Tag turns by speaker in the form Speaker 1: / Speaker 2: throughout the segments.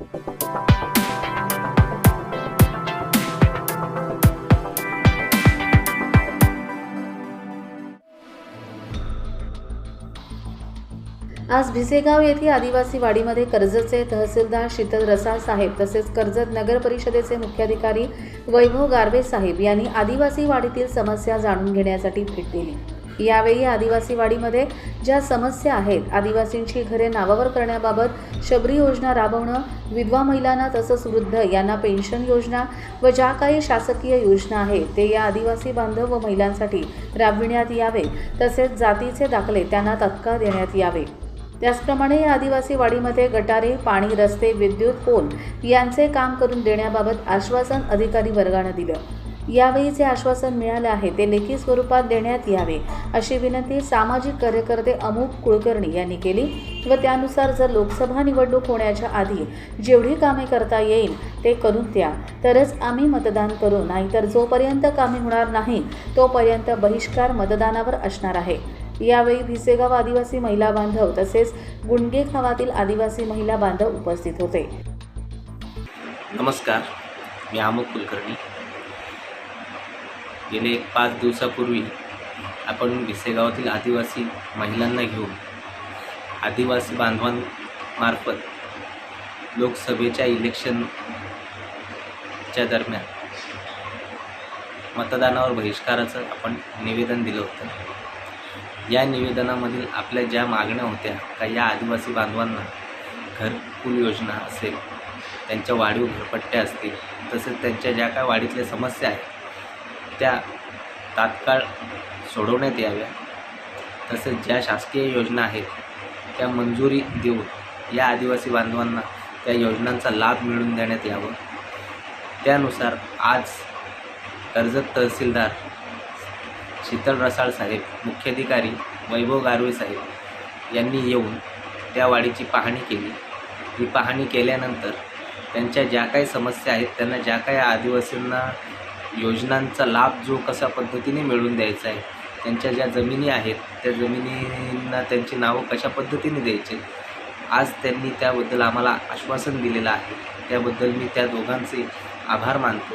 Speaker 1: आज भिसेगाव येथे आदिवासी वाडीमध्ये कर्जतचे तहसीलदार शीतल रसाळ साहेब तसेच कर्जत नगर परिषदेचे मुख्याधिकारी वैभव गारवे साहेब यांनी आदिवासी वाडीतील समस्या जाणून घेण्यासाठी भेट दिली. यावेळी आदिवासी वाडीमध्ये ज्या समस्या आहेत आदिवासींची घरे नावावर करण्याबाबत शबरी योजना राबवणं विधवा महिलांना तसंच वृद्ध यांना पेन्शन योजना व ज्या काही शासकीय योजना आहेत ते या आदिवासी बांधव व महिलांसाठी राबविण्यात यावे तसेच जातीचे दाखले त्यांना तत्काळ देण्यात यावे. त्याचप्रमाणे या आदिवासी वाडीमध्ये गटारे पाणी रस्ते विद्युत पोल यांचे काम करून देण्याबाबत आश्वासन अधिकारी वर्गानं दिलं. यावेळी जे आश्वासन मिळाले आहे ते लेखी स्वरूपात देण्यात यावे अशी विनंती सामाजिक कार्यकर्ते अमुक कुलकर्णी यांनी केली व त्यानुसार जर लोकसभा निवडणूक होण्याच्या आधी जेवढी कामे करता येईल ते करून द्या. तरच आम्ही मतदान करू नाहीतर जोपर्यंत कामे होणार नाही तोपर्यंत बहिष्कार मतदानावर असणार आहे. यावेळी भिसेगाव आदिवासी महिला बांधव तसेच गुंडगे गावातील आदिवासी महिला बांधव उपस्थित होते.
Speaker 2: नमस्कार मी अमुक कुलकर्णी. गेले पाच दिवसापूर्वी. आपण भिसेगावातील आदिवासी महिलांना घेऊन आदिवासी बांधवांमार्फत लोकसभेच्या इलेक्शनच्या दरम्यान मतदानावर बहिष्काराचं आपण निवेदन दिलं होतं. या निवेदनामधील आपल्या ज्या मागण्या होत्या का या आदिवासी बांधवांना घरकुल योजना असेल त्यांच्या वाढीव घरपट्ट्या असतील तसेच त्यांच्या ज्या काय वाढीतल्या समस्या आहेत त्या तात्काळ सोडवण्यात याव्या. तसेच ज्या शासकीय योजना आहेत त्या मंजुरी देऊन या आदिवासी बांधवांना त्या योजनांचा लाभ मिळवून देण्यात यावं. त्यानुसार आज कर्जत तहसीलदार शीतल रसाळ साहेब मुख्याधिकारी वैभव गारवे साहेब यांनी येऊन त्या वाडीची पाहणी केली. ही पाहणी केल्यानंतर त्यांच्या ज्या काही समस्या आहेत त्यांना ज्या काही आदिवासींना योजनांचा लाभ जो कशा पद्धतीने मिळवून द्यायचा आहे त्यांच्या ज्या जमिनी आहेत त्या जमिनींना त्यांची नावं कशा पद्धतीने द्यायचे आज त्यांनी त्याबद्दल आम्हाला आश्वासन दिलेलं आहे. त्याबद्दल मी त्या दोघांचे आभार मानतो.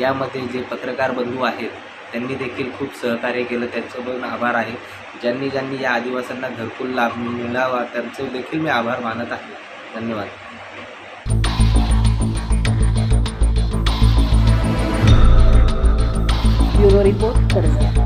Speaker 2: यामध्ये जे पत्रकार बंधू आहेत त्यांनी देखील खूप सहकार्य केलं त्यांचं पण आभार आहे. ज्यांनी ज्यांनी या आदिवासींना घरकुल लाभ मिळावा त्यांचे देखील मी आभार मानत आहे. धन्यवाद.
Speaker 1: रिपोर्ट कर्जत